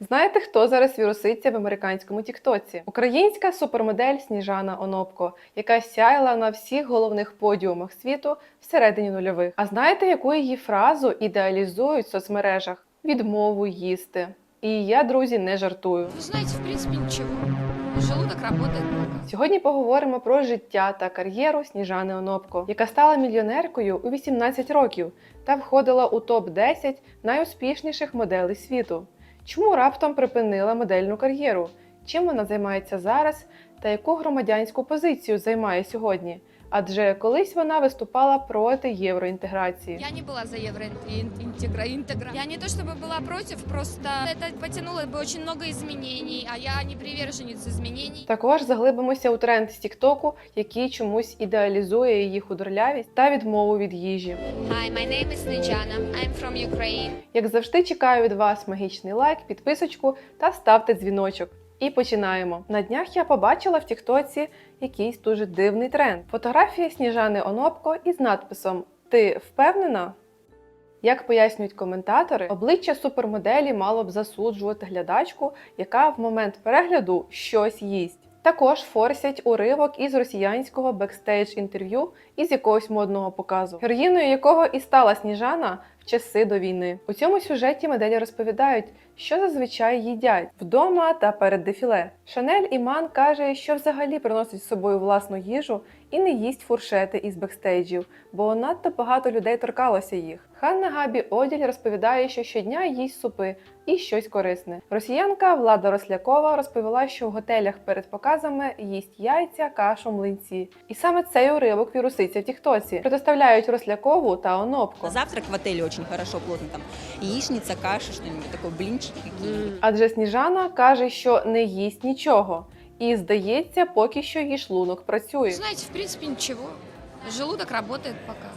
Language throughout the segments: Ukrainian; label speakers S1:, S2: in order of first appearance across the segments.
S1: Знаєте, хто зараз віруситься в американському Тіктоці? Українська супермодель Сніжана Онопко, яка сяяла на всіх головних подіумах світу всередині нульових. А знаєте, яку її фразу ідеалізують в соцмережах? Відмову їсти. І я, друзі, не жартую.
S2: Вы знаете, в принципе, ничего. Желудок работает.
S1: Сьогодні поговоримо про життя та кар'єру Сніжани Онопко, яка стала мільйонеркою у 18 років та входила у топ 10 найуспішніших моделей світу. Чому раптом припинила модельну кар'єру? Чим вона займається зараз та яку громадянську позицію займає сьогодні? Адже колись вона виступала проти євроінтеграції.
S2: Я не была за евроинтегра. Я не то чтобы была против, просто это потянуло бы очень много изменений, а я не приверженец изменений.
S1: Також заглибимося у тренд з Тіктоку, який чомусь ідеалізує її худорлявість та відмову від їжі.
S2: Hi, my name is Nijana. I'm from Ukraine.
S1: Як завжди, чекаю від вас магічний лайк, підписочку та ставте дзвіночок. І починаємо. На днях я побачила в Тіктоці якийсь дуже дивний тренд. Фотографія Сніжани Онопко із надписом Ти впевнена? Як пояснюють коментатори, обличчя супермоделі мало б засуджувати глядачку, яка в момент перегляду щось їсть. Також форсять уривок із росіянського бекстейдж інтерв'ю із якогось модного показу, героїною якого і стала Сніжана в часи до війни. У цьому сюжеті моделі розповідають, що зазвичай їдять вдома та перед дефіле. Шанель Іман каже, що взагалі приносить з собою власну їжу і не їсть фуршети із бекстейджів, бо надто багато людей торкалося їх. Ханна Габі Оділь розповідає, що щодня їсть супи і щось корисне. Росіянка Влада Рослякова розповіла, що в готелях перед показами їсть яйця, кашу, млинці. І саме цей уривок віруситься в Тіктоці. Протиставляють Рослякову та Онопко.
S3: На завтрак в отеле очень хорошо, плотно там яичница, каша, что-нибудь такое, блинчики.
S1: Адже Сніжана каже, що не їсть нічого. І здається, поки що її шлунок працює.
S2: Знаете, в принципе, ничего. Желудок работает пока.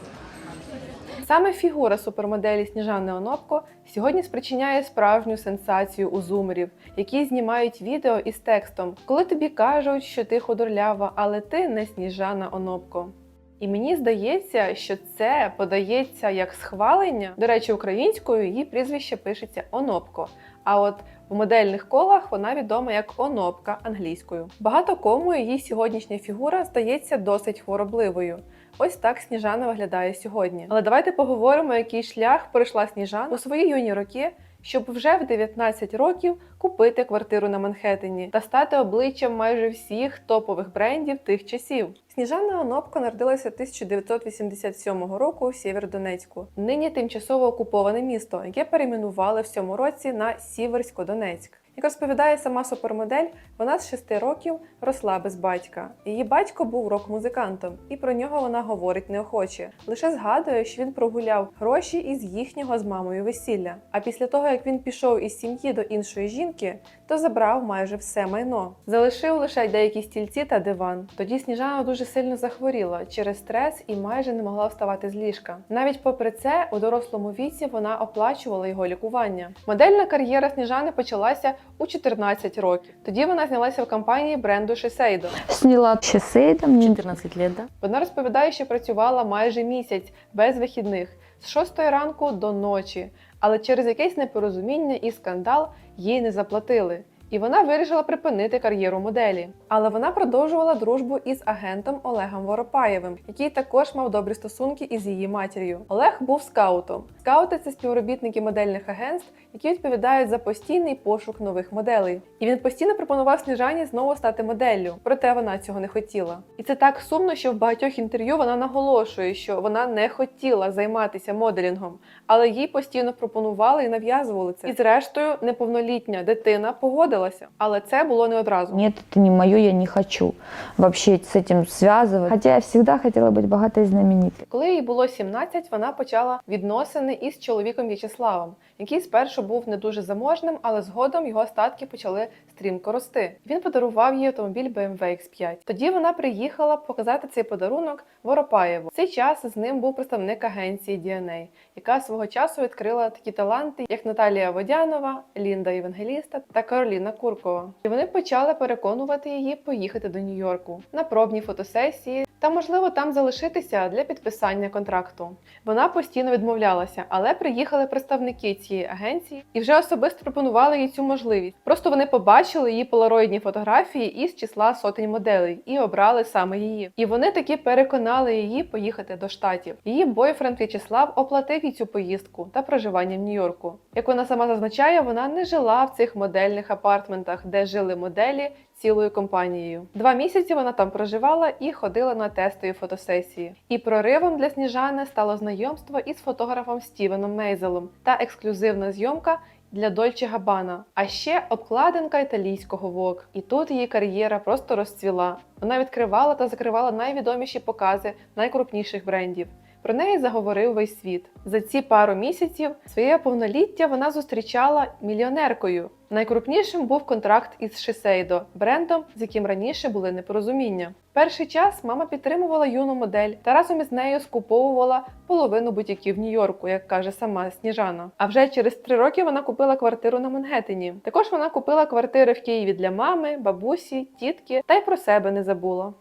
S1: Саме фігура супермоделі Сніжани Онопко сьогодні спричиняє справжню сенсацію у зумерів, які знімають відео із текстом, коли тобі кажуть, що ти худорлява, але ти не Сніжана Онопко. І мені здається, що це подається як схвалення. До речі, українською її прізвище пишеться Онопко. А от в модельних колах вона відома як Онопка англійською. Багато кому її сьогоднішня фігура здається досить хворобливою. Ось так Сніжана виглядає сьогодні. Але давайте поговоримо, який шлях пройшла Сніжана у свої юні роки, щоб вже в 19 років купити квартиру на Манхеттені та стати обличчям майже всіх топових брендів тих часів. Сніжана Онопко народилася 1987 року у Сєвєродонецьку, нині тимчасово окуповане місто, яке перейменували в цьому році на Сіверсько-Донецьк. Як розповідає сама супермодель, вона з 6 років росла без батька. Її батько був рок-музикантом, і про нього вона говорить неохоче. Лише згадує, що він прогуляв гроші із їхнього з мамою весілля. А після того, як він пішов із сім'ї до іншої жінки, то забрав майже все майно. Залишив лише деякі стільці та диван. Тоді Сніжана дуже сильно захворіла через стрес і майже не могла вставати з ліжка. Навіть попри це, у дорослому віці вона оплачувала його лікування. Модельна кар'єра Сніжани почалася у 14 років. Тоді вона знялася в компанії бренду Шесейдо.
S4: Сняла Шесейдо, мені
S5: 14 років, да?
S1: Вона розповідає, що працювала майже місяць без вихідних з 6 ранку до ночі, але через якесь непорозуміння і скандал їй не заплатили. І вона вирішила припинити кар'єру моделі. Але вона продовжувала дружбу із агентом Олегом Воропаєвим, який також мав добрі стосунки із її матір'ю. Олег був скаутом. Скаути це співробітники модельних агентств, які відповідають за постійний пошук нових моделей. І він постійно пропонував Сніжані знову стати моделлю, проте вона цього не хотіла. І це так сумно, що в багатьох інтерв'ю вона наголошує, що вона не хотіла займатися моделінгом, але їй постійно пропонували і нав'язували це. І зрештою, неповнолітня дитина погодилася, але це було не одразу.
S4: Нет, это не мое, я не хочу вообще с этим связывать. Хотя я всегда хотела быть богатой и знаменитой.
S1: Коли їй було 17, вона почала відносини із чоловіком В'ячеславом, який спершу був не дуже заможним, але згодом його статки почали стрімко рости. Він подарував їй автомобіль BMW X5. Тоді вона приїхала показати цей подарунок Воропаєву. В цей час з ним був представник агенції DNA, яка свого часу відкрила такі таланти, як Наталія Водянова, Лінда Євангеліста та Кароліна Куркова. І вони почали переконувати її поїхати до Нью-Йорку на пробні фотосесії та, можливо, там залишитися для підписання контракту. Вона постійно відмовлялася, але приїхали представники цієї агенції і вже особисто пропонували їй цю можливість. Просто вони побачили її полароїдні фотографії із числа сотень моделей і обрали саме її. І вони таки переконали її поїхати до штатів. Її бойфренд В'ячеслав оплатив їй цю поїздку та проживання в Нью-Йорку. Як вона сама зазначає, вона не жила в цих модельних апартментах, де жили моделі цілою компанією. Два місяці вона там проживала і ходила на тестові фотосесії. І проривом для Сніжани стало знайомство із фотографом Стівеном Мейзелом та ексклюзивна зйомка. Для Дольче Габана, а ще обкладинка італійського Vogue. І тут її кар'єра просто розцвіла. Вона відкривала та закривала найвідоміші покази найкрупніших брендів. Про неї заговорив весь світ. За ці пару місяців своє повноліття вона зустрічала мільйонеркою. Найкрупнішим був контракт із Shiseido, брендом, з яким раніше були непорозуміння. Перший час мама підтримувала юну модель та разом із нею скуповувала половину бутіків Нью-Йорку, як каже сама Сніжана. А вже через три роки вона купила квартиру на Мангеттені. Також вона купила квартири в Києві для мами, бабусі, тітки та й про себе не забула.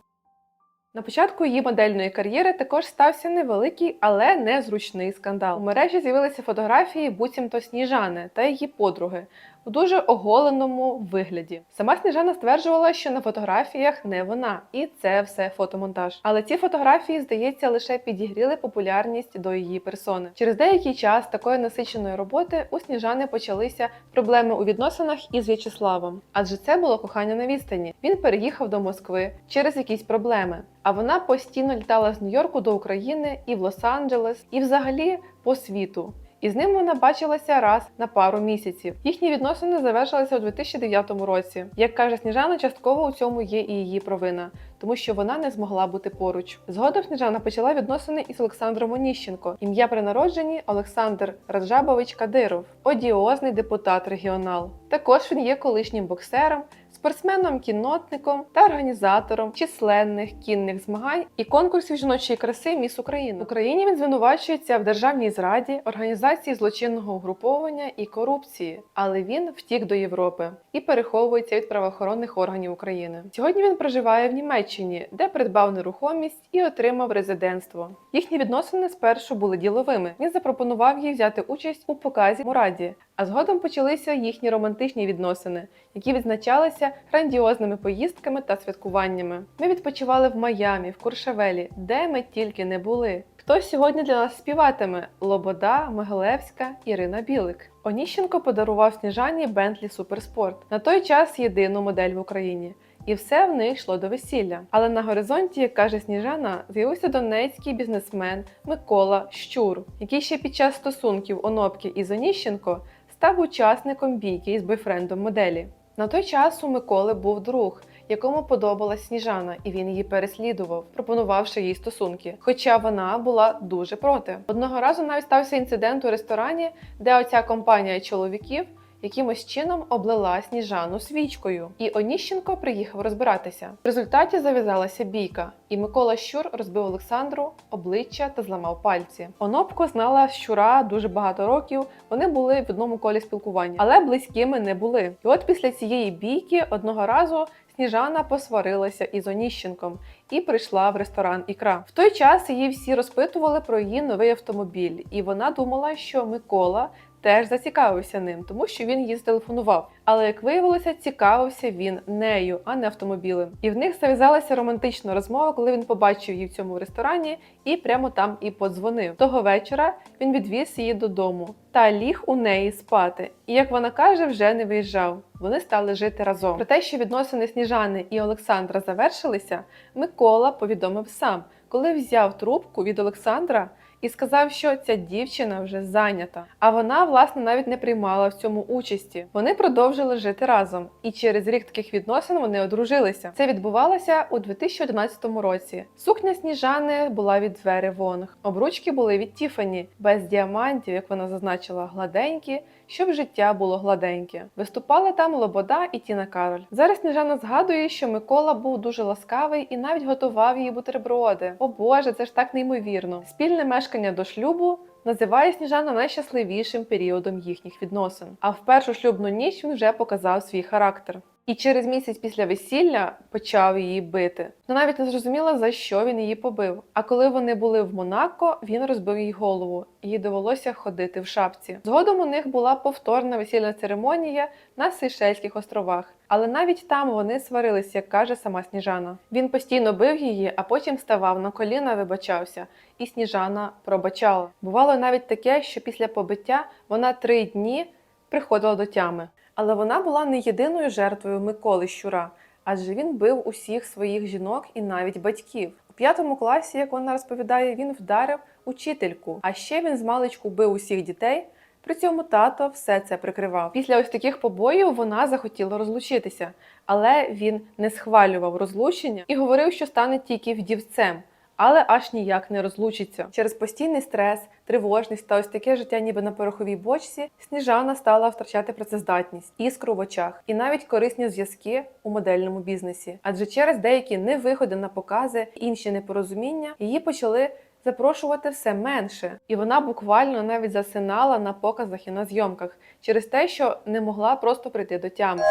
S1: На початку її модельної кар'єри також стався невеликий, але незручний скандал. У мережі з'явилися фотографії буцімто Сніжани та її подруги у дуже оголеному вигляді. Сама Сніжана стверджувала, що на фотографіях не вона, і це все фотомонтаж. Але ці фотографії, здається, лише підігріли популярність до її персони. Через деякий час такої насиченої роботи у Сніжани почалися проблеми у відносинах із В'ячеславом, адже це було кохання на відстані. Він переїхав до Москви через якісь проблеми. А вона постійно літала з Нью-Йорку до України і в Лос-Анджелес, і взагалі по світу. І з ним вона бачилася раз на пару місяців. Їхні відносини завершилися у 2009 році. Як каже Сніжана, частково у цьому є і її провина, тому що вона не змогла бути поруч. Згодом Сніжана почала відносини із Олександром Оніщенко. Ім'я при народженні Олександр Раджабович Кадиров, одіозний депутат регіонал. Також він є колишнім боксером. Спортсменом-кіннотником та організатором численних кінних змагань і конкурсів жіночої краси Міс України. В Україні він звинувачується в державній зраді, організації злочинного угруповання і корупції, але він втік до Європи і переховується від правоохоронних органів України. Сьогодні він проживає в Німеччині, де придбав нерухомість і отримав резидентство. Їхні відносини спершу були діловими. Він запропонував їй взяти участь у показі Мураді, а згодом почалися їхні романтичні відносини, які відзначалися грандіозними поїздками та святкуваннями. Ми відпочивали в Майамі, в Куршавелі, де ми тільки не були. Хто сьогодні для нас співатиме? Лобода, Могилевська, Ірина Білик. Оніщенко подарував Сніжані Бентлі Суперспорт на той час єдину модель в Україні. І все в них йшло до весілля. Але на горизонті, як каже Сніжана, з'явився донецький бізнесмен Микола Щур, який ще під час стосунків Онопки із Оніщенко став учасником бійки із бойфрендом моделі. На той час у Миколи був друг, якому подобалась Сніжана, і він її переслідував, пропонувавши їй стосунки. Хоча вона була дуже проти. Одного разу навіть стався інцидент у ресторані, де оця компанія чоловіків якимось чином облила Сніжану свічкою, і Оніщенко приїхав розбиратися. В результаті зав'язалася бійка, і Микола Щур розбив Олександру обличчя та зламав пальці. Онопко знала Щура дуже багато років. Вони були в одному колі спілкування, але близькими не були. І от після цієї бійки одного разу. Сніжана посварилася із Оніщенком і прийшла в ресторан Ікра. В той час її всі розпитували про її новий автомобіль, і вона думала, що Микола теж зацікавився ним, тому що він їй зателефонував. Але як виявилося, цікавився він нею, а не автомобілем. І в них зав'язалася романтична розмова, коли він побачив її в цьому ресторані і прямо там і подзвонив. Того вечора він відвіз її додому та ліг у неї спати. І як вона каже, вже не виїжджав. Вони стали жити разом. Про те, що відносини Сніжани і Олександра завершилися, Микола повідомив сам, коли взяв трубку від Олександра і сказав, що ця дівчина вже зайнята. А вона, власне, навіть не приймала в цьому участі. Вони продовжили жити разом, і через рік таких відносин вони одружилися. Це відбувалося у 2011 році. Сукня Сніжани була від Двери Вонг. Обручки були від Тіфані, без діамантів, як вона зазначила, гладенькі, щоб життя було гладеньке. Виступали там Лобода і Тіна Кароль. Зараз Сніжана згадує, що Микола був дуже ласкавий і навіть готував їй бутерброди. О Боже, це ж так неймовірно. Спільне мешкання до шлюбу. Називає Сніжана найщасливішим періодом їхніх відносин. А в першу шлюбну ніч він вже показав свій характер. І через місяць після весілля почав її бити. Вона навіть не зрозуміла, за що він її побив. А коли вони були в Монако, він розбив їй голову. Їй довелося ходити в шапці. Згодом у них була повторна весільна церемонія на Сейшельських островах. Але навіть там вони сварились, як каже сама Сніжана. Він постійно бив її, а потім ставав на коліна, вибачався, і Сніжана пробачала. Бувало навіть таке, що після побиття вона три дні приходила до тями. Але вона була не єдиною жертвою Миколи Щура, адже він бив усіх своїх жінок і навіть батьків. У п'ятому класі, як вона розповідає, він вдарив учительку. А ще він з маличку бив усіх дітей. При цьому тато все це прикривав. Після ось таких побоїв вона захотіла розлучитися, але він не схвалював розлучення і говорив, що стане тільки вдівцем. Але аж ніяк не розлучиться. Через постійний стрес, тривожність та ось таке життя, ніби на пороховій бочці, Сніжана стала втрачати працездатність, іскру в очах і навіть корисні зв'язки у модельному бізнесі. Адже через деякі невиходи на покази, інші непорозуміння, її почали запрошувати все менше, і вона буквально навіть засинала на показах і на зйомках через те, що не могла просто прийти до тями.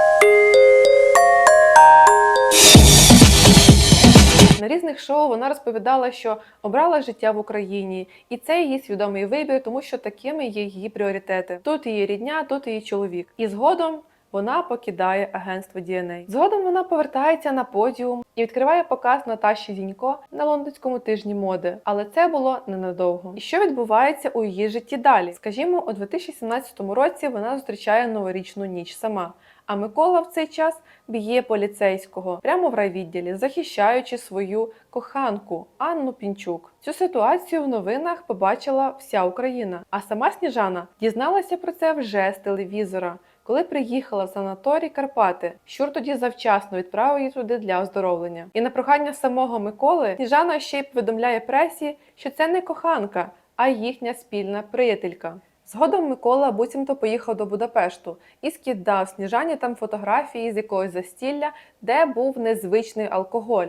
S1: На різних шоу вона розповідала, що обрала життя в Україні, і це її свідомий вибір, тому що такими є її пріоритети. Тут її рідня, тут її чоловік. І згодом вона покидає агентство DNA. Згодом вона повертається на подіум і відкриває показ Наташі Зінько на лондонському тижні моди. Але це було ненадовго. І що відбувається у її житті далі? Скажімо, у 2017 році вона зустрічає новорічну ніч сама. А Микола в цей час б'є поліцейського прямо в райвідділі, захищаючи свою коханку Анну Пінчук. Цю ситуацію в новинах побачила вся Україна. А сама Сніжана дізналася про це вже з телевізора. Коли приїхала в санаторій Карпати, Щур тоді завчасно відправив її туди для оздоровлення. І на прохання самого Миколи Сніжана ще й повідомляє пресі, що це не коханка, а їхня спільна приятелька. Згодом Микола буцімто поїхав до Будапешту і скидав Сніжані там фотографії з якогось застілля, де був незвичний алкоголь.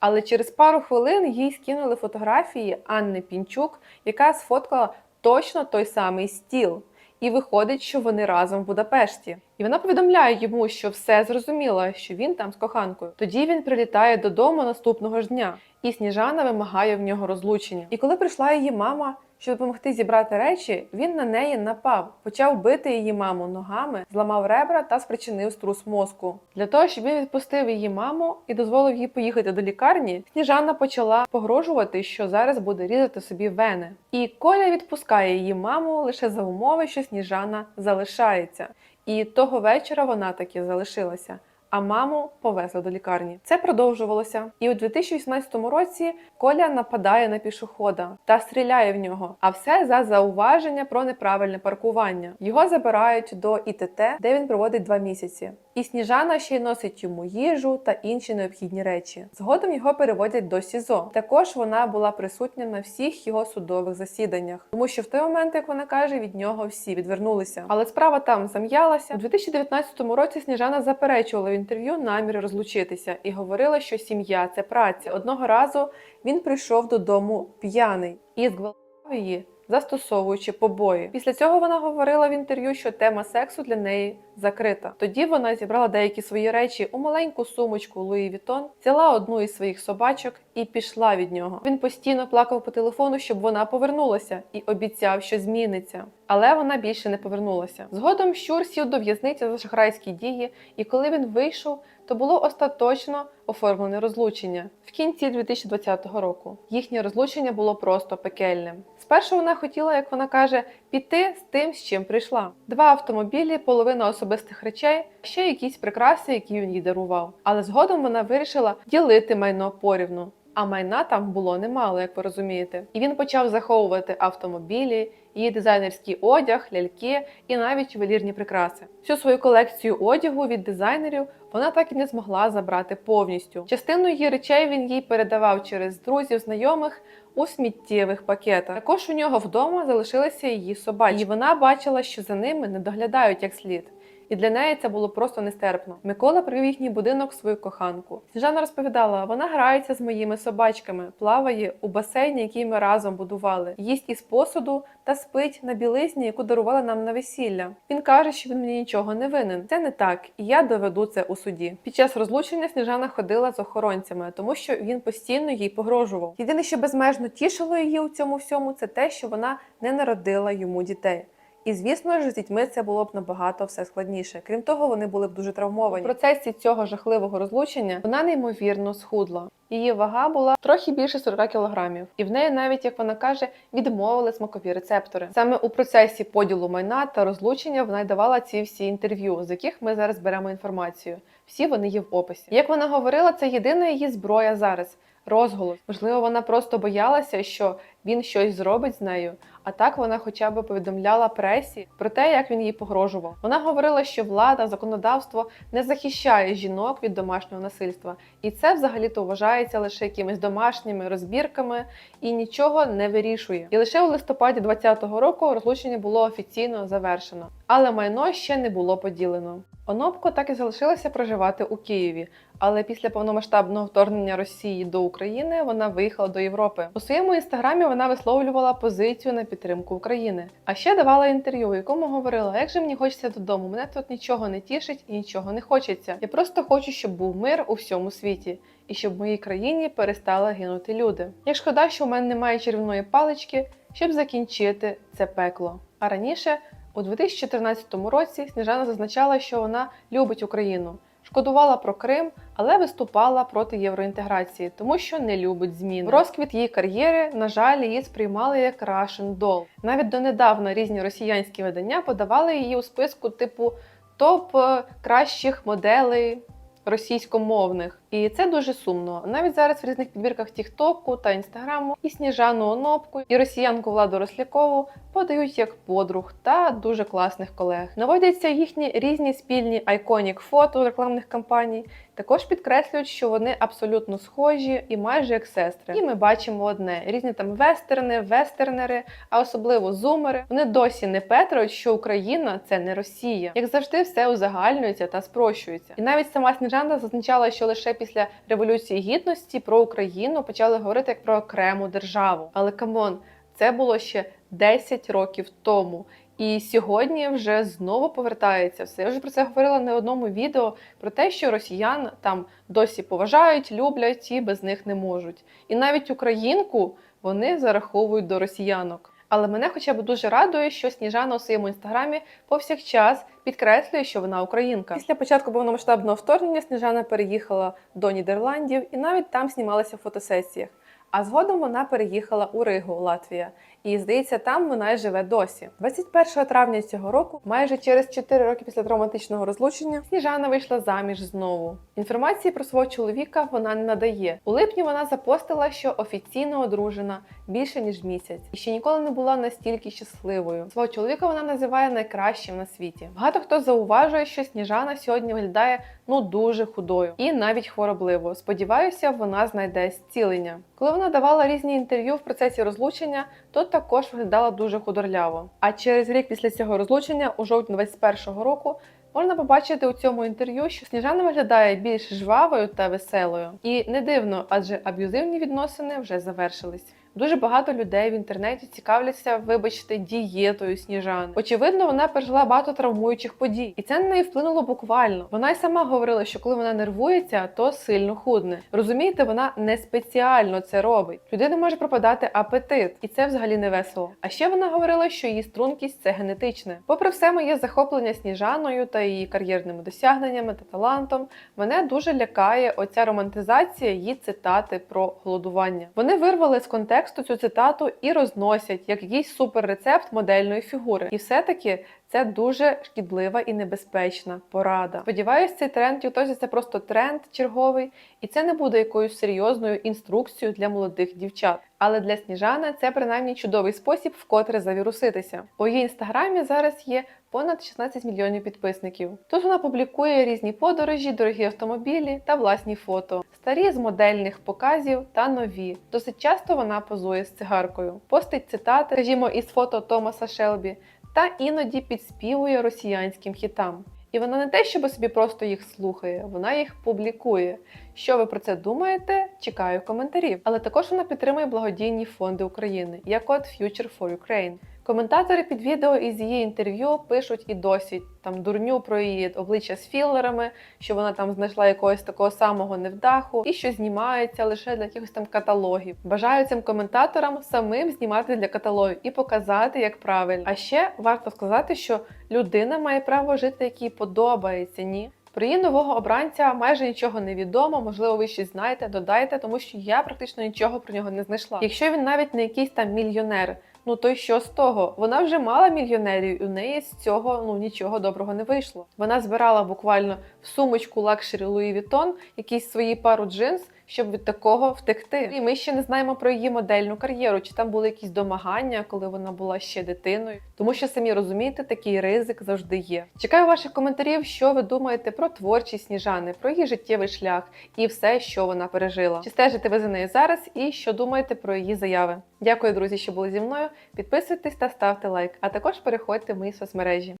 S1: Але через пару хвилин їй скинули фотографії Анни Пінчук, яка сфоткала точно той самий стіл. І виходить, що вони разом в Будапешті. І вона повідомляє йому, що все зрозуміла, що він там з коханкою. Тоді він прилітає додому наступного ж дня, і Сніжана вимагає в нього розлучення. І коли прийшла її мама, щоб допомогти зібрати речі, він на неї напав, почав бити її маму ногами, зламав ребра та спричинив струс мозку. Для того, щоб він відпустив її маму і дозволив їй поїхати до лікарні, Сніжана почала погрожувати, що зараз буде різати собі вени. І Коля відпускає її маму лише за умови, що Сніжана залишається. І того вечора вона таки залишилася. А маму повезли до лікарні. Це продовжувалося. І у 2018 році Коля нападає на пішохода та стріляє в нього. А все за зауваження про неправильне паркування. Його забирають до ІТТ, де він проводить два місяці. І Сніжана ще й носить йому їжу та інші необхідні речі. Згодом його переводять до СІЗО. Також вона була присутня на всіх його судових засіданнях, тому що в той момент, як вона каже, від нього всі відвернулися. Але справа там зам'ялася. У 2019 році Сніжана заперечувала в інтерв'ю намір розлучитися і говорила, що сім'я це праця. Одного разу він прийшов додому п'яний і зґвалтував її. Застосовуючи побої, після цього вона говорила в інтерв'ю, що тема сексу для неї закрита. Тоді вона зібрала деякі свої речі у маленьку сумочку Луї Вітон, взяла одну із своїх собачок і пішла від нього. Він постійно плакав по телефону, щоб вона повернулася, і обіцяв, що зміниться. Але вона більше не повернулася. Згодом Щур сів до в'язниці за шахрайські дії, і коли він вийшов, то було остаточно оформлене розлучення в кінці 2020 року. Їхнє розлучення було просто пекельним. Спершу вона хотіла, як вона каже, піти з тим, з чим прийшла. Два автомобілі, половина особистих речей, ще якісь прикраси, які він їй дарував. Але згодом вона вирішила ділити майно порівну. А майна там було немало, як ви розумієте. І він почав заховувати автомобілі, її дизайнерський одяг, ляльки і навіть ювелірні прикраси. Всю свою колекцію одягу від дизайнерів вона так і не змогла забрати повністю. Частину її речей він їй передавав через друзів, знайомих у сміттєвих пакетах. Також у нього вдома залишилися її собаки, і вона бачила, що за ними не доглядають як слід. І для неї це було просто нестерпно. Микола привів їхній будинок свою коханку. Сніжана розповідала, вона грається з моїми собачками, плаває у басейні, який ми разом будували, їсть із посуду та спить на білизні, яку дарували нам на весілля. Він каже, що він мені нічого не винен. Це не так, і я доведу це у суді. Під час розлучення Сніжана ходила з охоронцями, тому що він постійно їй погрожував. Єдине, що безмежно тішило її у цьому всьому, це те, що вона не народила йому дітей. І звісно ж, з дітьми це було б набагато все складніше. Крім того, вони були б дуже травмовані. В процесі цього жахливого розлучення вона неймовірно схудла. Її вага була трохи більше 40 кілограмів, і в неї навіть, як вона каже, відмовили смакові рецептори. Саме у процесі поділу майна та розлучення вона й давала ці всі інтерв'ю, з яких ми зараз беремо інформацію. Всі вони є в описі. Як вона говорила, це єдина її зброя зараз. Розголос. Можливо, вона просто боялася, що він щось зробить з нею. А так вона хоча б повідомляла пресі про те, як він їй погрожував. Вона говорила, що влада, законодавство не захищає жінок від домашнього насильства, і це взагалі-то вважається лише якимись домашніми розбірками і нічого не вирішує. І лише у листопаді 2020 року розлучення було офіційно завершено, але майно ще не було поділено. Онопко так і залишилася проживати у Києві, але після повномасштабного вторгнення Росії до України вона виїхала до Європи. У своєму інстаграмі вона висловлювала позицію на підтримку України. А ще давала інтерв'ю, в якому говорила: як же мені хочеться додому, мене тут нічого не тішить і нічого не хочеться. Я просто хочу, щоб був мир у всьому світі. І щоб в моїй країні перестали гинути люди. Як шкода, що в мене немає червоної палички, щоб закінчити це пекло. А раніше, у 2014 році, Сніжана зазначала, що вона любить Україну, шкодувала про Крим, але виступала проти євроінтеграції, тому що не любить змін. Розквіт її кар'єри, на жаль, її сприймали як Russian Doll. Навіть донедавна різні росіянські видання подавали її у списку типу топ е, кращих моделей російськомовних. І це дуже сумно. Навіть зараз в різних підбірках Тіктоку та Інстаграму і Сніжану Онопку, і росіянку Владу Рослякову подають як подруг та дуже класних колег. Наводяться їхні різні спільні айконік фото рекламних кампаній. Також підкреслюють, що вони абсолютно схожі і майже як сестри. І ми бачимо одне: різні там вестерни, вестернери, а особливо зумери. Вони досі не петрують, що Україна це не Росія. Як завжди, все узагальнюється та спрощується. І навіть сама Сніжана зазначала, що лише після революції гідності про Україну почали говорити як про окрему державу. Але камон, це було ще 10 років тому. І сьогодні вже знову повертається все. Я вже про це говорила не одному відео про те, що росіян там досі поважають, люблять і без них не можуть. І навіть українку вони зараховують до росіянок. Але мене хоча б дуже радує, що Сніжана у своєму інстаграмі повсякчас підкреслює, що вона українка. Після початку повномасштабного вторгнення Сніжана переїхала до Нідерландів і навіть там знімалася в фотосесіях. А згодом вона переїхала у Ригу, Латвія. І здається, там вона й живе досі. 21 травня цього року, майже через 4 роки після травматичного розлучення, Сніжана вийшла заміж знову. Інформації про свого чоловіка вона не надає. У липні вона запостила, що офіційно одружена більше ніж місяць, і ще ніколи не була настільки щасливою. Свого чоловіка вона називає найкращим на світі. Багато хто зауважує, що Сніжана сьогодні виглядає ну дуже худою і навіть хворобливо. Сподіваюся, вона знайде зцілення. Коли вона давала різні інтерв'ю в процесі розлучення, то також виглядала дуже худорляво. А через рік після цього розлучення, у жовтні 21-го року, можна побачити у цьому інтерв'ю, що Сніжана виглядає більш жвавою та веселою. І не дивно, адже аб'юзивні відносини вже завершились. Дуже багато людей в інтернеті цікавляться, вибачте, дієтою Сніжани. Очевидно, вона пережила багато травмуючих подій, і це на неї вплинуло буквально. Вона й сама говорила, що коли вона нервується, то сильно худне. Розумієте, вона не спеціально це робить. Людина може пропадати апетит, і це взагалі не весело. А ще вона говорила, що її стрункість це генетичне. Попри все моє захоплення Сніжаною та її кар'єрними досягненнями та талантом, мене дуже лякає оця романтизація її цитати про голодування. Вони вирвали з контексту цю цитату і розносять як якийсь суперрецепт модельної фігури. І все-таки це дуже шкідлива і небезпечна порада. Сподіваюсь, цей тренд Ютозі це просто тренд черговий, і це не буде якоюсь серйозною інструкцією для молодих дівчат. Але для Сніжани це принаймні чудовий спосіб вкотре завіруситися. У її інстаграмі зараз є понад 16 мільйонів підписників. Тут вона публікує різні подорожі, дорогі автомобілі та власні фото, старі з модельних показів та нові. Досить часто вона позує з цигаркою, постить цитати, скажімо, із фото Томаса Шелбі, та іноді підспівує росіянським хітам. І вона не те, щоб собі просто їх слухає, вона їх публікує. Що ви про це думаєте? Чекаю коментарів. Але також вона підтримує благодійні фонди України, як от Future for Ukraine. Коментатори під відео із її інтерв'ю пишуть і досі там дурню про її обличчя з філерами, що вона там знайшла якогось такого самого невдаху, і що знімається лише для якихось там каталогів. Бажаю цим коментаторам самим знімати для каталогів і показати, як правильно. А ще варто сказати, що людина має право жити, як їй подобається, ні. Про її нового обранця майже нічого не відомо. Можливо, ви щось знаєте, додайте, тому що я практично нічого про нього не знайшла. Якщо він навіть не якийсь там мільйонер, ну то й що з того? Вона вже мала мільйонерів, і у неї з цього ну нічого доброго не вийшло. Вона збирала буквально в сумочку лакшері Луї Вітон якісь свої пару джинс. Щоб від такого втекти, і ми ще не знаємо про її модельну кар'єру, чи там були якісь домагання, коли вона була ще дитиною. Тому що самі розумієте, такий ризик завжди є. Чекаю ваших коментарів, що ви думаєте про творчість Сніжани, про її життєвий шлях і все, що вона пережила. Чи стежите ви за нею зараз, і що думаєте про її заяви? Дякую, друзі, що були зі мною. Підписуйтесь та ставте лайк, а також переходьте в мої соцмережі.